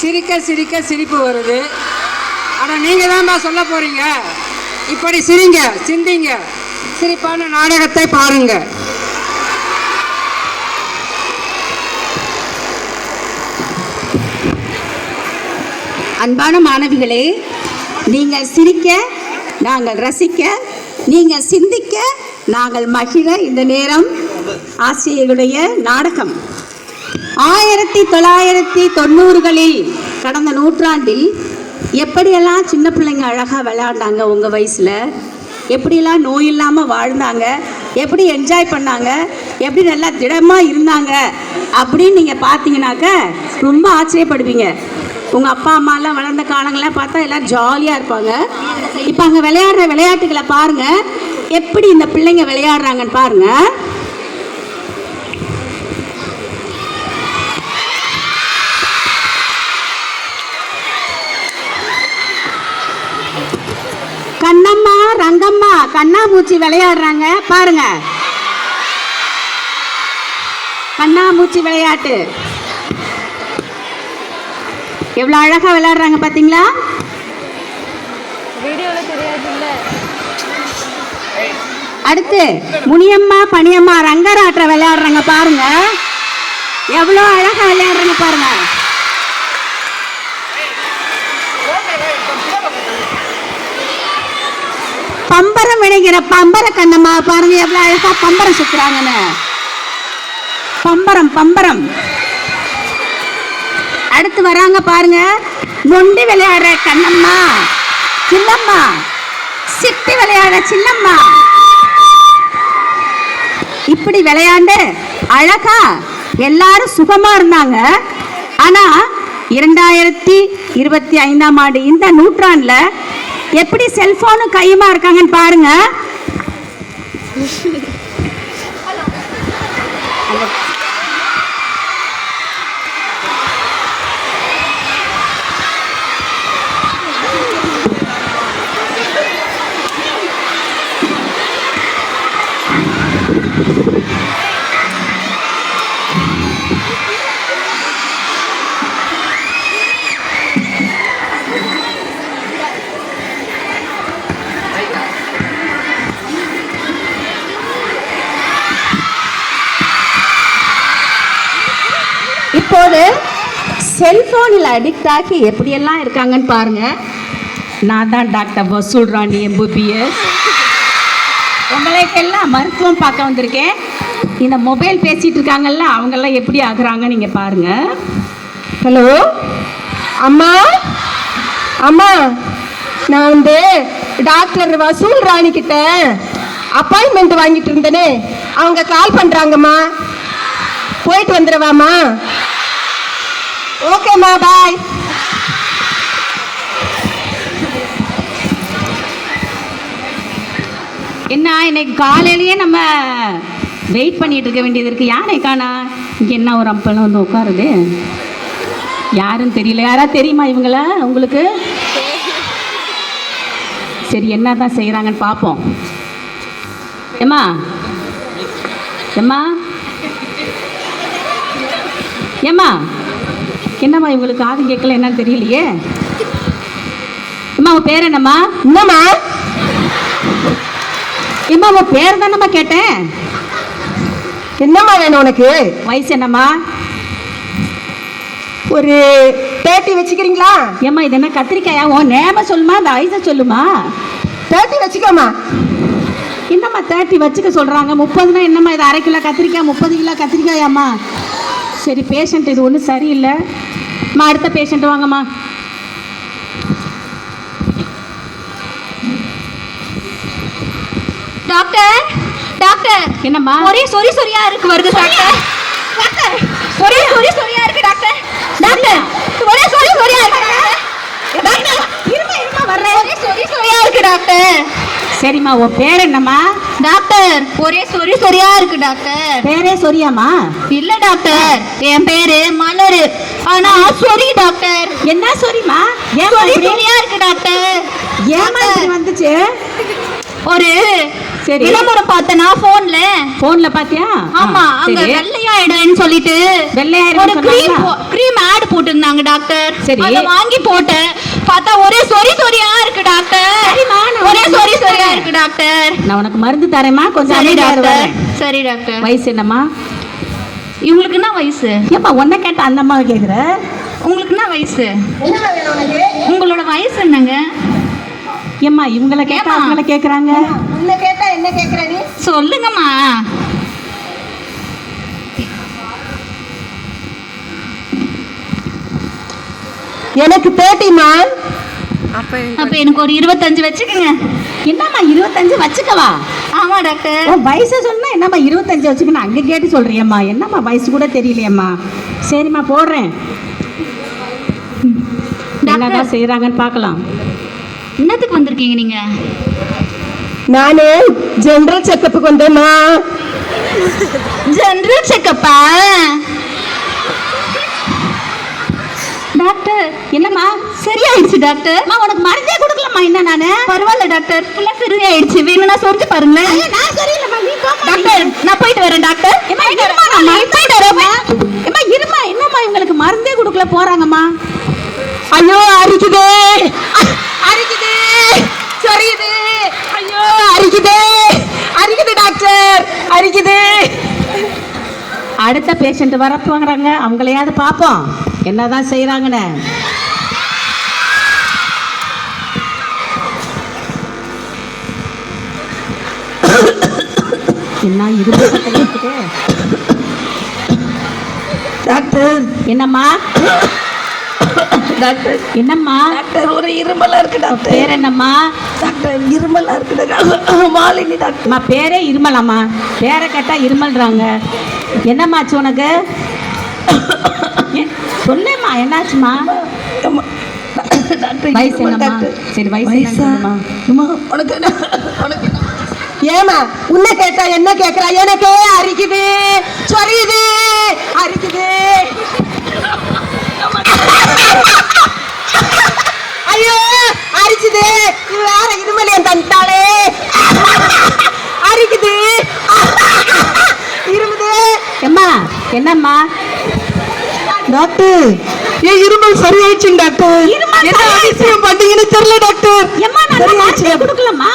சிரிக்க சிரிக்க சிரிப்பு வருது. ஆனால் நீங்கள் தான்ப்பா சொல்ல போகிறீங்க இப்படி சிரிங்க சிந்திங்க. சிரிப்பான நாடகத்தை பாருங்க. அன்பான மாணவிகளே நீங்கள் சிரிக்க நாங்கள் ரசிக்க நீங்கள் சிந்திக்க நாங்கள் மகிழ இந்த நேரம் ஆசிரியர்களுடைய நாடகம். ஆயிரத்தி தொள்ளாயிரத்தி தொண்ணூறுகளில் கடந்த நூற்றாண்டில் எப்படியெல்லாம் சின்ன பிள்ளைங்க அழகாக விளையாண்டாங்க உங்கள் வயசில்? எப்படியெல்லாம் நோய் இல்லாமல் வாழ்ந்தாங்க? எப்படி என்ஜாய் பண்ணாங்க? எப்படி நல்லா திடமாக இருந்தாங்க? அப்படின்னு நீங்கள் பார்த்தீங்கன்னாக்க ரொம்ப ஆச்சரியப்படுவீங்க. உங்கள் அப்பா அம்மாலாம் வளர்ந்த காலங்கள்லாம் பார்த்தா எல்லாம் ஜாலியாக இருப்பாங்க. இப்போ அங்கே விளையாடுற விளையாட்டுகளை பாருங்கள் எப்படி இந்த பிள்ளைங்க விளையாடுறாங்கன்னு பாருங்கள் கண்ணாமூச்சி விளையாடுறாங்க. பாருங்க. கண்ணாமூச்சி விளையாட்டு. எவ்வளோ அழகா விளையாடுறாங்க பார்த்தீங்களா அடுத்து முனியம்மா பனியம்மா ரங்கராட்ட விளையாடுறாங்க பாருங்க. எவ்வளோ அழகா விளையாடுறாங்க பாருங்க. பம்பரம் விளைகிற பம்பர கண்ணம்மா பாருங்க எவ்வளோ அழகா பம்பரம் சுத்துறாங்கன்னு. பம்பரம் பம்பரம். அடுத்து வராங்க பாருங்க நொண்டி விளையாடுற கண்ணம்மா. சின்னம்மா. சிட்டி விளையாடுற சின்னம்மா. இப்படி விளையாண்டு அழகா எல்லாரும் சுகமா இருந்தாங்க. ஆனா இரண்டாயிரத்தி இருபத்தி ஐந்தாம் ஆண்டு இந்த நூற்றாண்டுல எப்படி செல்போனும் கையுமா இருக்காங்கன்னு பாருங்க. செல்ஃபோனில் அடிக்ட் ஆகி எப்படியெல்லாம் இருக்காங்கன்னு பாருங்க. நான் தான் டாக்டர் வசூல் ராணி எம்பிபிஎஸ். உங்களுக்கெல்லாம் மருத்துவம் பார்க்க வந்திருக்கேன். இந்த மொபைல் பேசிகிட்டு இருக்காங்கல்ல அவங்கெல்லாம் எப்படி ஆகுறாங்க நீங்கள் பாருங்க. ஹலோ அம்மா? அம்மா நான் வந்து டாக்டர் வசூல் ராணி கிட்ட அப்பாயின்மெண்ட் வாங்கிட்டு இருந்தேனே. அவங்க கால் பண்ணுறாங்கம்மா போயிட்டு வந்துடுவாம்மா. ஓகேம்மா பாய் என்ன இன்னைக்கு காலையிலேயே நம்ம வெயிட் பண்ணிட்டு இருக்க வேண்டியது இருக்கு. யானை காணா? இங்க என்ன ஒரு அம்பலம் வந்து உட்காருது? யாருன்னு தெரியல. யாரா தெரியுமா இவங்கள? உங்களுக்கு? சரி என்ன தான் செய்கிறாங்கன்னு பார்ப்போம் ஏம்மா? ஏம்மா? ஏம்மா? என்னம்மா இவங்களுக்கு காது கேட்கல என்னன்னு தெரியலையே? அம்மா உன் பேர் என்னம்மா? என்னம்மா? ஏம்மா உன் பேர் தானம்மா கேட்டேன். என்னம்மா வேணும் உனக்கு? வயசு என்னம்மா? ஒரு தேர்ட்டி வச்சுக்கிறீங்களா? ஏம்மா இது என்ன கத்திரிக்காயா? உன் நேம சொல்லுமா அந்த வயசை சொல்லுமா? தேர்ட்டி வச்சுக்கோமா என்னம்மா தேர்ட்டி வச்சுக்க சொல்கிறாங்க முப்பதுனா என்னம்மா இது அரை கிலோ கத்திரிக்காய் முப்பது கிலோ கத்திரிக்காயாம்மா? சரி பேஷண்ட் இது ஒன்றும் சரியில்லை. அம்மா அடுத்த பேஷண்ட் வாங்கம்மா. டாக்டர் டாக்டர் என்னம்மா? ஒரே சொறி சொறியா இருக்கு வருது டாக்டர் டாக்டர் ஒரே சொறி சொறியா இருக்கு டாக்டர் டாக்டர் ஒரே சொறி சொறியா இருக்கு டாக்டர் இருமா இருமா வர்றேன். ஒரே சொறி சொறியா இருக்கு டாக்டர் சரிம்மா உன் பேர் என்னம்மா? டாக்டர் ஒரே சொறி சொறியா இருக்கு டாக்டர். பேரே சொரியாம்மா இல்ல டாக்டர் என் பேரு மலரு. ஆனா சொறி டாக்டர். என்ன சொரிம்மா ஏன் சொறி சொறியா இருக்கு டாக்டர். ஏமா இப்படி வந்துச்சு? ஒரு சரி. விளம்பரம் பார்த்தனா போன்ல ஃபோன்ல பாத்தியா ஆமா அங்க சரி. வெள்ளையாயிடுன்னு சொல்லிட்டு வெள்ளையாயிடும்னு ஒரு க்ரீம் சொன்னாங்களா? க்ரீம் ஆட் போட்டிருந்தாங்க டாக்டர். சரி. அதை வாங்கி போட்டேன். பார்த்தா ஒரே சொறி சொறியா இருக்கு டாக்டர். ஒரே சொறியா தரேன். இருக்கு டாக்டர். நான் உனக்கு மருந்து தரேம்மா கொஞ்சம் சரி டாக்டர். சரி டாக்டர். வயசு என்னம்மா? இவங்களுக்கு என்ன வயசு? ஏம்மா உன்னை கேட்ட அந்த அம்மாவை கேட்குற உங்களுக்கு என்ன வயசு? உங்களோட வயசு என்னங்க? ஏம்மா இவங்கள கேட்டா? அவங்கள கேட்குறாங்க உன்னை கேட்டா என்ன கேக்குற நீ? சொல்லுங்கம்மா. எனக்கு தேர்ட்டிமா அப்ப எனக்கு ஒரு இருபத்தஞ்சு வச்சுக்கோங்க. என்னம்மா இருபத்தஞ்சு வச்சுக்கவா? ஆமா டாக்டர். உன் வயசை சொன்னா என்னம்மா இருபத்தஞ்சு வச்சுக்கணும் அங்கே கேட்டு சொல்றியம்மா. என்னம்மா வயசு கூட தெரியலையம்மா. சரிம்மா போடுறேன். என்னதான் செய்கிறாங்கன்னு பார்க்கலாம். என்னத்துக்கு வந்திருக்கீங்க நீங்க? நானு ஜெனரல் செக்கப்புக்கு வந்தேம்மா. ஜெனரல் செக்கப்பா டாக்டர். என்னம்மா? சரியாயிடுச்சு டாக்டர். அம்மா உனக்கு மருந்தே கொடுக்கலம்மா. என்ன நானு? பரவாயில்ல டாக்டர். ஃபுல்லா சரியாயிடுச்சு. வேணும்னா சொல்லிட்டு பாருங்களேன். நான் சரியில்லைம்மா. நீ. டாக்டர் நான் போயிட்டு வரேன் டாக்டர். ஏம்மா, இரும்மா, நான் போயிட்டு வரேன் ஏம்மா இருமா என்னம்மா இவங்களுக்கு மருந்தே கொடுக்கல போறாங்கம்மா? ஐயோ அரிக்குதே. அரிக்குதே. சொரியுது. ஐயோ அரிக்குதே. அரிக்குது டாக்டர். அரிக்குது. அடுத்த பேஷண்ட் வரப்போங்கிறாங்க அவங்களையாவது பார்ப்போம். என்னதான் செய்கிறாங்கன்னு என்ன கேட்குது? டாக்டர் என்னம்மா? டாக்டர் என்னம்மா? டாக்டர் ஒரு இருமலா இருக்கு டாக்டர். பேர் என்னம்மா? டாக்டர் இருமலா இருக்கு டாக்டர். மாலினி டாக்டர். அம்மா பேரே இருமலாம்மா. பேரை கேட்டால் இருமல்றாங்க. என்னம்மாச்சு உனக்கு? ஏ, சொல்லும்மா என்னாச்சுமா வயசு என்னம்மா? சரி வயசு? என்னம்மா உனக்கு உனக்கு? ஏம்மா உன்னை கேட்டா என்ன கேக்குறா? எனக்கே அரிக்குது சொரியுது அரிக்குது. ஐயோ அரிக்குது. இது வேற இருமல் என் தந்தாளே அரிக்குது. இருமுது. எம்மா என்னம்மா? டாக்டர். என் இருமல் சரியாயிடுச்சுங்க டாக்டர். என்ன? அதிசயம் பண்ணீங்கன்னு தெரியல டாக்டர். சரியாயிடுச்சு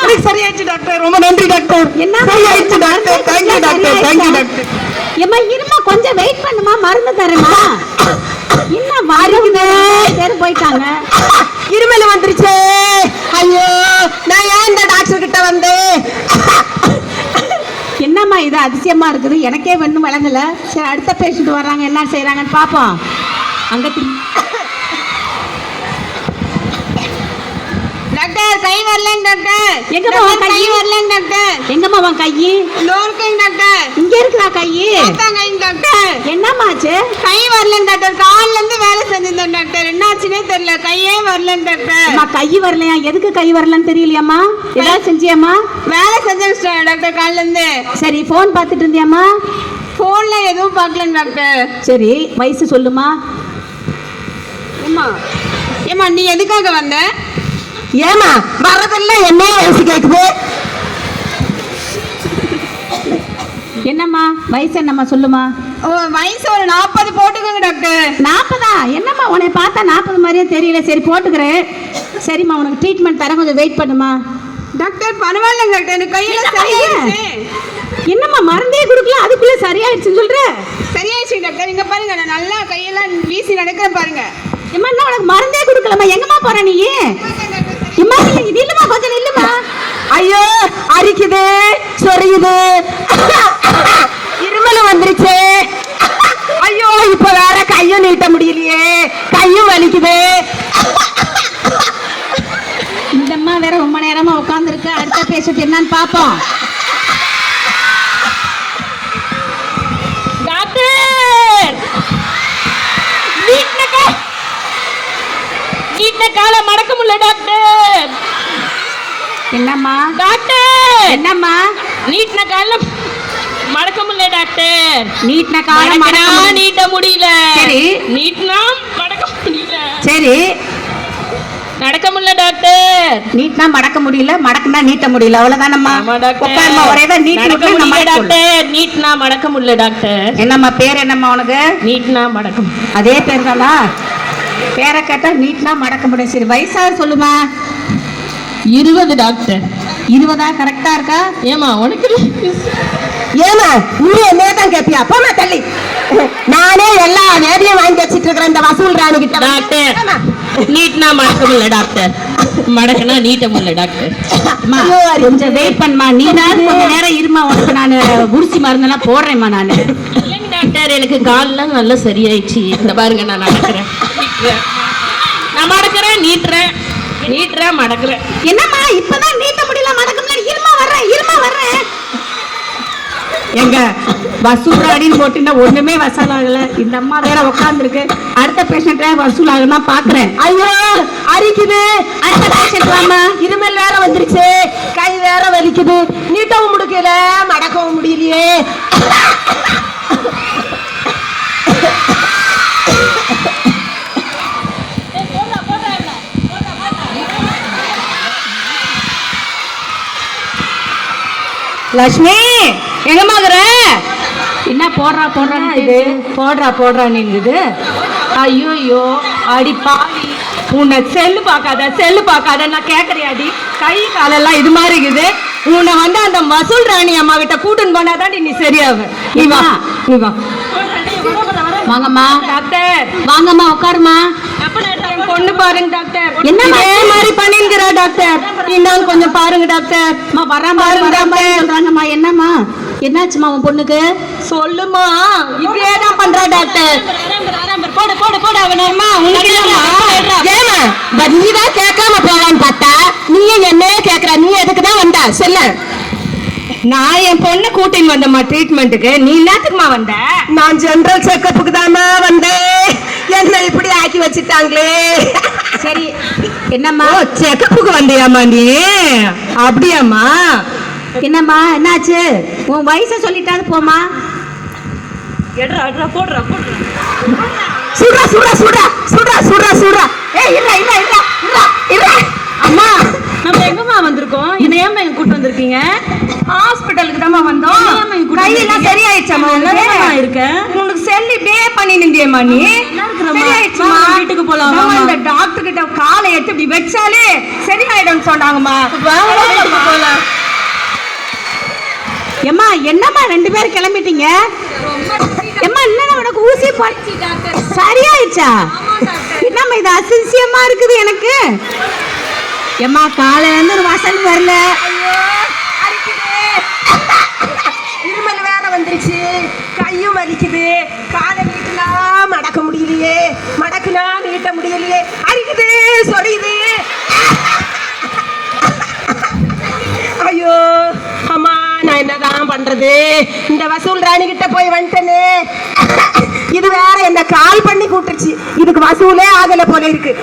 எனக்கு சரியாயிடுச்சு டாக்டர். ரொம்ப நன்றி டாக்டர். என்ன சரியாயிடுச்சு doctor. Thank you doctor. Thank you doctor. எம்மா இருமா கொஞ்சம் வெயிட் பண்ணுமா? மருந்து தரேம்மா. என்ன வாரிக்குது பேர் போயிட்டாங்க. இருமல் வந்துருச்சே. ஐயோ நான் ஏன் இந்த டாக்டர் கிட்ட வந்தேன்? என்னம்மா இது அதிசயமா இருக்குது. எனக்கே ஒன்றும் விளங்கலை. சரி அடுத்த பேஷண்ட் வர்றாங்க. என்ன செய்கிறாங்கன்னு பார்ப்போம் அங்கே கை வரலங்க டாக்டர். எங்கம்மா உன் கை? வரலங்க டாக்டர். எங்கம்மா உன் கை இந்த இருக்குங்க டாக்டர். இங்க இருக்குதா கை கைங்க டாக்டர். என்னம்மாச்சு கை வரலங்க டாக்டர். கால்ல இருந்து வேலை செஞ்சிருந்தேன் டாக்டர். என்னாச்சுன்னே தெரியல. கையே வரலங்க டாக்டர். அம்மா கை வரலையா? எதுக்கு கை வரலன்னு தெரியலையாம்மா? ஏதாவது செஞ்சியாம்மா? வேலை செஞ்சேன் டாக்டர் கால்ல இருந்து. சரி ஃபோன் பார்த்துட்டு இருந்தியாம்மா? போன்ல எதுவும் பார்க்கலங்க டாக்டர். சரி வயசு சொல்லுமா? ஏமா ஏமா நீ எதுக்காக வந்த? ஏமா வரதெல்லாம் என்ன வயசு கேக்குது. என்னம்மா வயசு என்னம்மா சொல்லுமா? வயசு ஒரு நாற்பது போட்டுக்கோங்க டாக்டர் நாற்பதா என்னம்மா உன்னை பார்த்தா நாற்பது மாதிரியே தெரியல. சரி போட்டுக்கிறேன். சரிம்மா உனக்கு ட்ரீட்மெண்ட் தரேன். கொஞ்சம் வெயிட் பண்ணுமா? டாக்டர் பரவாயில்லைங்க டாக்டர் எனக்கு கையில? சரியாயிடுச்சு. என்னம்மா மருந்தே கொடுக்கல? அதுக்குள்ள சரியாயிடுச்சுன்னு சொல்ற? சரியாயிடுச்சு டாக்டர் இங்க பாருங்க நான் நல்லா கையெல்லாம் வீசி நடக்கிறேன் பாருங்க. ஏம்மா என்ன உனக்கு மருந்தே கொடுக்கலம்மா? எங்கம்மா போற நீ? இம்மா இது இல்லம்மா கொஞ்சம் நில்லுமா ஐயோ அரிக்குது சொரியுது. இருமல் வந்துருச்சு. ஐயோ இப்ப வேற கையும் நீட்ட முடியலையே. கையும் வலிக்குது. இந்த அம்மா வேற ரொம்ப நேரமா உட்காந்துருக்கு அடுத்த பேஷண்ட் என்னன்னு பாப்போம். நீட்ன காலை மடக்க முடியல டாக்டர். என்னம்மா? டாக்டர்! என்னம்மா? நீட்ன கால மடக்க முடியல டாக்டர். நீட்ன காலம் மடக்க. நீட்ட முடியல. சரி. நீட்னா மடக்க முடியல. சரி. நடக்க முடியல டாக்டர். நீட்னா மடக்க முடியல மடக்குனா நீட்ட முடியல. அவ்வளவுதானம்மா. உட்காருமா ஒரே தான் மடக்க சொல்றேன். டாக்டர். நீட்னா மடக்க முடியல டாக்டர். என்னம்மா பேர் என்னம்மா உனக்கு? நீட்னா மடக்க முடியல. அதே பேர் தானா பேரை கேட்டா நீட்னா மடக்க முடியும் சரி வயசா சொல்லுமா. இருபது டாக்டர் இருபதா கரெக்டா இருக்கா? ஏமா உனக்கு ஏமா நீ என்ன தான் கேப்பியா? போமா தள்ளி. நானே எல்லா வேதியும் வாங்கி வச்சிட்டு இருக்கிறேன் இந்த வசூல் ராணி கிட்ட. டாக்டர்? நீட்னா மடக்க முடியல டாக்டர் மடக்கனா நீட்ட முடியல டாக்டர் அம்மா, கொஞ்சம் வெயிட் பண்ணுமா நீ தான் கொஞ்ச நேரம் இருமா உனக்கு நான் குடிசி மருந்தெல்லாம் போடுறேம்மா நான். இல்லைங்க டாக்டர் எனக்கு கால்லாம் நல்லா சரியாயிடுச்சு. இந்த பாருங்க நான் நடக்கிறேன். நான் மடக்கிறேன் நீட்டுறேன். நீட்டுறேன் மடக்கிறேன் என்னம்மா இப்பதான் நீட்ட முடியல மடக்க முடியல இருமா வர்றேன் இருமா வர்றேன். எங்க? வசூல் அடின்னு போட்டுன்னா ஒண்ணுமே வசூல் ஆகல. இந்த அம்மா வேற உட்காந்துருக்கு அடுத்த பேஷண்ட்டை வசூல் ஆகுனா பாக்குறேன். ஐயோ அரிக்குது. அடுத்த பேஷண்ட் வாமா இருமல் வேற வந்துருச்சு. கை வேற வலிக்குது. நீட்டவும் முடிக்கல மடக்கவும் முடியலையே. லட்சுமி எங்கம்மா இருக்கிற என்ன போடுறா போடுறா இது? போடுறா போடுறா நீங்குது ஐயோ அடி பாவி. உன்னை செல்லு பார்க்காத செல்லு பார்க்காத நான் கேட்கறியாடி கை காலெல்லாம் இது மாதிரி இருக்குது. உன்னை வந்து அந்த மசூல் ராணி அம்மா கிட்ட கூட்டுன்னு போனாதான் நீ சரியாவ. நீ வா நீ வா. வாங்கம்மா. டாக்டர். வாங்கம்மா உட்காருமா பொண்ணு பாருங்க டாக்டர். என்ன இதே மாதிரி பண்ணிருக்கிறா டாக்டர். இன்னும் கொஞ்சம் பாருங்க டாக்டர். வராம பாருங்க டாக்டர். சொல்றாங்கம்மா. என்னம்மா? என்னாச்சுமா உன் பொண்ணுக்கு? சொல்லுமா இப்படியே தான் பண்றா டாக்டர். போடு போடு போடு அவனம்மா உனக்கு ஏமா நீ தான் கேட்காம போலான்னு பார்த்தா நீயே என்னையே கேக்குற நீ எதுக்கு தான் வந்த? சொல்ல. நான் என் பொண்ணு கூட்டின்னு வந்தம்மா ட்ரீட்மெண்ட்டுக்கு நீ என்னத்துக்குமா வந்த? நான் ஜெனரல் செக்கப்புக்கு தாமா வந்தேன். என்ன இப்படி ஆக்கி வச்சுட்டாங்களே. சரி என்னம்மா? செக்கப்புக்கு வந்தியாமா நீ. அப்படியாம்மா. என்னம்மா என்னாச்சு? உன் வயசை சொல்லிட்டாது போமா சுடுறா சுடுறா சுடுறா சுடுறா சுடுறா சுடுறா. ஏய் இல்ல இல்ல இல்ல இல்ல இல்ல அம்மா. நம்ம எங்கம்மா வந்திருக்கோம்? என்ன ஏம்மா எங்க கூட்டு வந்திருக்கீங்க? ஹாஸ்பிட்டலுக்கு தான் வந்தோம். கையெல்லாம் சரியாயிடுச்சாம்மா நல்லா இருக்க உனக்கு செல் இப்படியே பண்ணி நிந்தியம்மா நீ சரியாயிடுச்சுமா வீட்டுக்கு போலாம் இந்த டாக்டர் கிட்ட காலை எடுத்து இப்படி வச்சாலே சரியாயிடும்னு சொன்னாங்கம்மா. போலாம். எம்மா என்னம்மா ரெண்டு பேரும் கிளம்பிட்டீங்க? எம்மா என்ன உனக்கு ஊசி சரியாயிடுச்சா? என்னம்மா இது அசிசியமா இருக்குது எனக்கு? எம்மா காலையில இருந்து ஒரு வாசல் வரல. இருமல் வேற வந்துருச்சு. கையும் வலிக்குது. காலை நீட்டினா மடக்க முடியலையே. மடக்குனா நீட்ட முடியலையே. அரிக்குது சொரியுது. ஐயோ அம்மா நான் என்னதான் பண்றது? இந்த வசூல் ராணி கிட்ட போய் வந்துட்டேனே. இது வேற என்ன கால் பண்ணி கூட்டுருச்சு. இதுக்கு வசூலே ஆகல போல இருக்கு.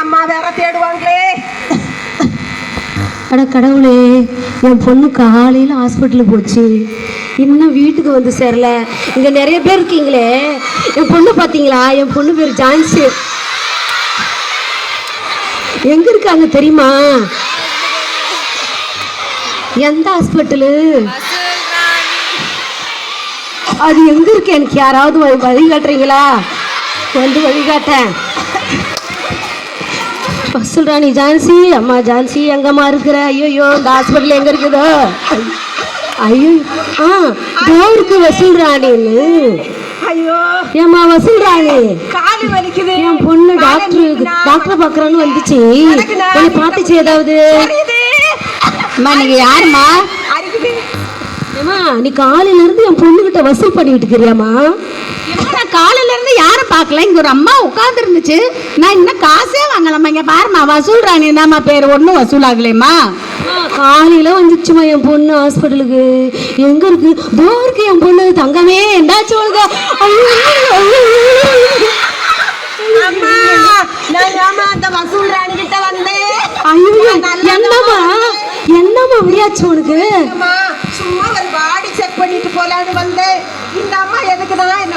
அம்மா வேற தேடுவாங்க. அட கடவுளே என் பொண்ணு காலையில் ஹாஸ்பிட்டலுக்கு போச்சு. இன்னும் வீட்டுக்கு வந்து சேரல. இங்கே நிறைய பேர் இருக்கீங்களே. என் பொண்ணு பார்த்தீங்களா என் பொண்ணு பேர் ஜான்சி. எங்கே இருக்காங்க தெரியுமா? எந்த ஹாஸ்பிட்டலு அது எங்கே இருக்கு? எனக்கு யாராவது வழி- வழி காட்டுறீங்களா? வந்து வழிகாட்டேன் வசூல் ராணி ஜான்சி அம்மா ஜான்சி எங்கம்மா இருக்கிற? ஐயோ இந்த ஹாஸ்பிட்டல் எங்க இருக்குதோ? ஐயோ ஆ இதோ இருக்கு வசூல் ராணின்னு ஐயோ ஏம்மா வசூல் ராணி காலு வலிக்குது. என் பொண்ணு டாக்டர் டாக்டர் பார்க்கறான்னு வந்துச்சு. உன்னை பார்த்துச்சு ஏதாவது. அம்மா நீங்க யாரும்மா? அரிக்குது. ஏம்மா நீ காலையில இருந்து என் பொண்ணுகிட்ட வசூல் பண்ணிட்டு இருக்கிறியாம்மா? காலையில இருந்து யாரும் பார்க்கல. இங்க ஒரு அம்மா உட்கார்ந்து இருந்துச்சு நான் இன்னும் காசே வாங்கலாமா இங்க பாருமா வசூல் ராணி தாம்மா பேர்? ஒன்றும் வசூல் ஆகலையம்மா காலையில வந்துச்சுமா என் பொண்ணு ஹாஸ்பிட்டலுக்கு. எங்க இருக்கு? தோ இருக்கு என் பொண்ணு. தங்கமே என்னாச்சு உனக்கு? என்னம்மா? என்னம்மா வியாச்சு உனக்கு? சும்மா ஒரு பாடி செக் பண்ணிட்டு போலான்னு வந்தேன். இந்த அம்மா எதுக்கு தான் என்ன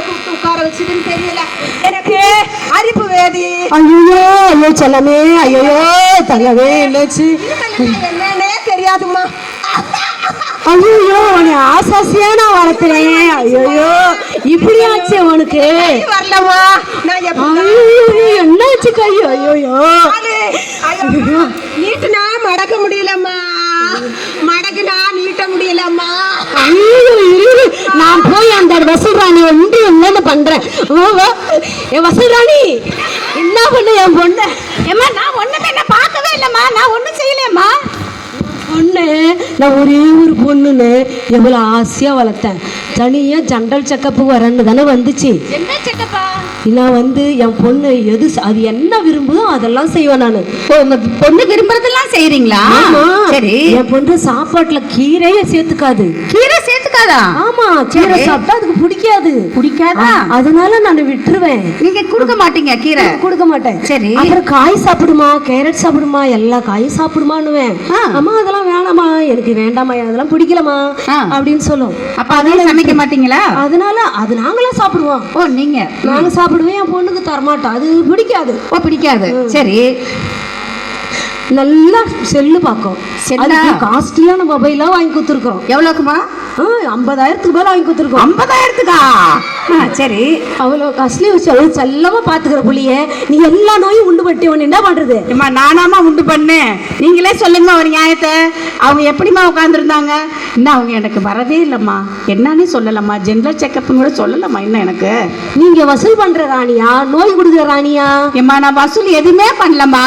வச்சுதுன்னு தெரியல. எனக்கு அரிப்பு வேதி. ஐயோ ஐயோ செல்லமே ஐயோ தங்கவே என்னாச்சு என்னன்னே தெரியாதும்மா. ஐயோ உன்னை ஆசாசியா நான் வளர்த்துறேன் ஐயோ இப்படி ஆச்சு உனக்கு வரலம்மா. நான் என்னாச்சு கை? ஐயோ நீட்டுனா மடக்க முடியலம்மா. மடக்குனா நீட்ட முடியலம்மா. ஐயோ நான் போய் அந்த வசூராணி வந்து என்னென்ன பண்றேன். ஏ வசூராணி என்ன பண்ண என் பொண்ணு? ஏம்மா நான் ஒண்ணுமே என்ன பார்க்கவே இல்லைம்மா. நான் ஒண்ணும் செய்யலையம்மா. பொண்ணு நான் ஒரே ஒரு பொண்ணுன்னு எவ்வளோ ஆசையாக வளர்த்தேன். தனியாக ஜென்ரல் செக்கப்பு வரேன்னு தானே வந்துச்சு. என்ன செக்கப்பா? நான் வந்து என் பொண்ணு எது அது என்ன விரும்புதோ அதெல்லாம் செய்வேன் நான். பொண்ணு விரும்புறதெல்லாம் செய்றீங்களா? சரி. என் பொண்ணு சாப்பாட்டுல கீரையே சேர்த்துக்காது. கீரை சேர்த்துக்காதா? ஆமா கீரை. சாப்பிட்டா அதுக்கு பிடிக்காது. பிடிக்காதா? அதனால நான் விட்டுருவேன். நீங்க கொடுக்க மாட்டீங்க கீரை? கொடுக்க மாட்டேன். சரி. அப்புறம் காய் சாப்பிடுமா? கேரட் சாப்பிடுமா? எல்லா காயும் சாப்பிடுமான்னுவேன். அம்மா அதெல்லாம் வேணாமா எனக்கு வேண்டாமா அதெல்லாம் பிடிக்கலமா. அப்படின்னு சொல்லும். அப்ப அதையும் சமைக்க மாட்டீங்களா? அதனால அது நாங்களே சாப்பிடுவோம். ஓ நீங்க. நாங்க சாப்பிடுவேன் என் பொண்ணுக்கு தரமாட்டோம் அது பிடிக்காது. ஓ பிடிக்காது. சரி. நல்லா செல்லு பார்க்கும்? காஸ்ட்லியான மொபைலா வாங்கி கொடுத்துருக்கோம் எவ்வளோக்குமா? ஐம்பதாயிரத்துக்கு மேல வாங்கி கொடுத்துருக்கோம் ஐம்பதாயிரத்துக்கா? சரி. அவ்வளோ காஸ்ட்லி வச்சு அவ்வளோ செல்லமா பாத்துக்கிற புள்ளிய நீ எல்லா நோயும் உண்டு பட்டி உன்னை என்ன பண்றது? அம்மா நானாமா உண்டு பண்ணேன். நீங்களே சொல்லுங்கம்மா ஒரு நியாயத்தை. அவங்க எப்படிம்மா உட்காந்துருந்தாங்க இன்னும் அவங்க எனக்கு வரவே இல்லைம்மா. என்னன்னே சொல்லலம்மா. ஜென்ரல் செக்கப்னு கூட சொல்லலம்மா இன்னும் எனக்கு? நீங்க வசூல் பண்ற ராணியா? நோய் கொடுக்குற ராணியா? ஏம்மா நான் வசூல் எதுவுமே பண்ணலம்மா.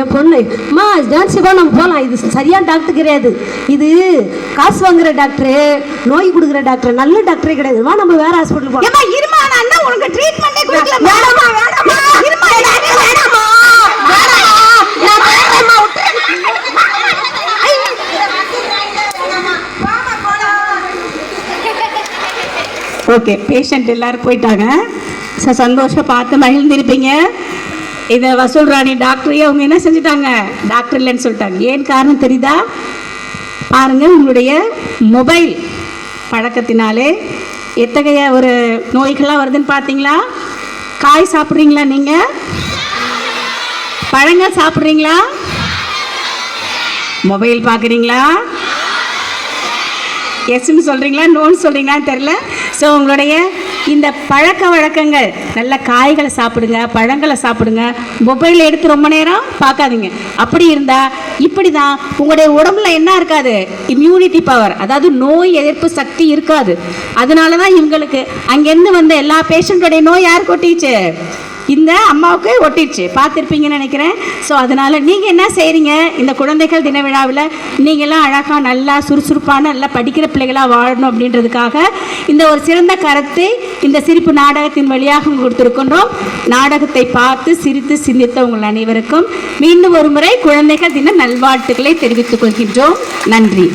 என் பொண்ணு அம்மா ஜான்சிபா நம்ம போகலாம் இது சரியான டாக்டர் கிடையாது. இது காசு வாங்குற டாக்டரு நோய் கொடுக்குற டாக்டர் நல்ல டாக்டரே கிடையாது. வா நம்ம வேற ஹாஸ்பிட்டல் போகலாம் இருமா நான் உனக்கு ட்ரீட்மெண்ட்டே கொடுக்கல? வேணாம்மா, வேணாம்மா. இருமா விட்டுரு. ஓகே பேஷண்ட் எல்லாரும் போயிட்டாங்க. சந்தோஷம் பார்த்து மகிழ்ந்திருப்பீங்க. இதை வசூல் ராணி டாக்டரையே அவங்க என்ன செஞ்சுட்டாங்க? டாக்டர் இல்லைன்னு சொல்லிட்டாங்க. ஏன் காரணம் தெரியுதா? பாருங்கள் உங்களுடைய மொபைல் பழக்கத்தினாலே எத்தகைய ஒரு நோய்கள்லாம் வருதுன்னு பார்த்தீங்களா? காய் சாப்பிட்றீங்களா நீங்கள் பழங்கள் சாப்பிட்றீங்களா? மொபைல் பார்க்குறீங்களா? எஸ்ன்னு சொல்கிறீங்களா நோன்னு சொல்கிறீங்களான்னு தெரில ஸோ உங்களுடைய இந்த பழக்க வழக்கங்கள் நல்ல காய்களை சாப்பிடுங்க பழங்களை சாப்பிடுங்க. மொபைல் எடுத்து ரொம்ப நேரம் பார்க்காதீங்க. அப்படி இருந்தால் இப்படி தான் உங்களுடைய உடம்புல என்ன இருக்காது? இம்யூனிட்டி பவர் அதாவது நோய் எதிர்ப்பு சக்தி இருக்காது. அதனால தான் இவங்களுக்கு அங்கேருந்து வந்த எல்லா பேஷண்ட்டோடைய நோய் யார் கொட்டிச்சு? இந்த அம்மாவுக்கு ஒட்டிடுச்சு. பார்த்துருப்பீங்கன்னு நினைக்கிறேன். ஸோ அதனால் நீங்கள் என்ன செய்கிறீங்க இந்த குழந்தைகள் தின விழாவில் நீங்களாம் அழகாக நல்லா சுறுசுறுப்பான நல்லா படிக்கிற பிள்ளைகளாக வாழணும் அப்படின்றதுக்காக இந்த ஒரு சிறந்த கருத்தை இந்த சிரிப்பு நாடகத்தின் வழியாக கொடுத்துருக்கின்றோம். நாடகத்தை பார்த்து சிரித்து சிந்தித்த உங்கள் அனைவருக்கும் மீண்டும் ஒரு முறை குழந்தைகள் தின நல்வாழ்த்துக்களை தெரிவித்துக் கொள்கின்றோம். நன்றி.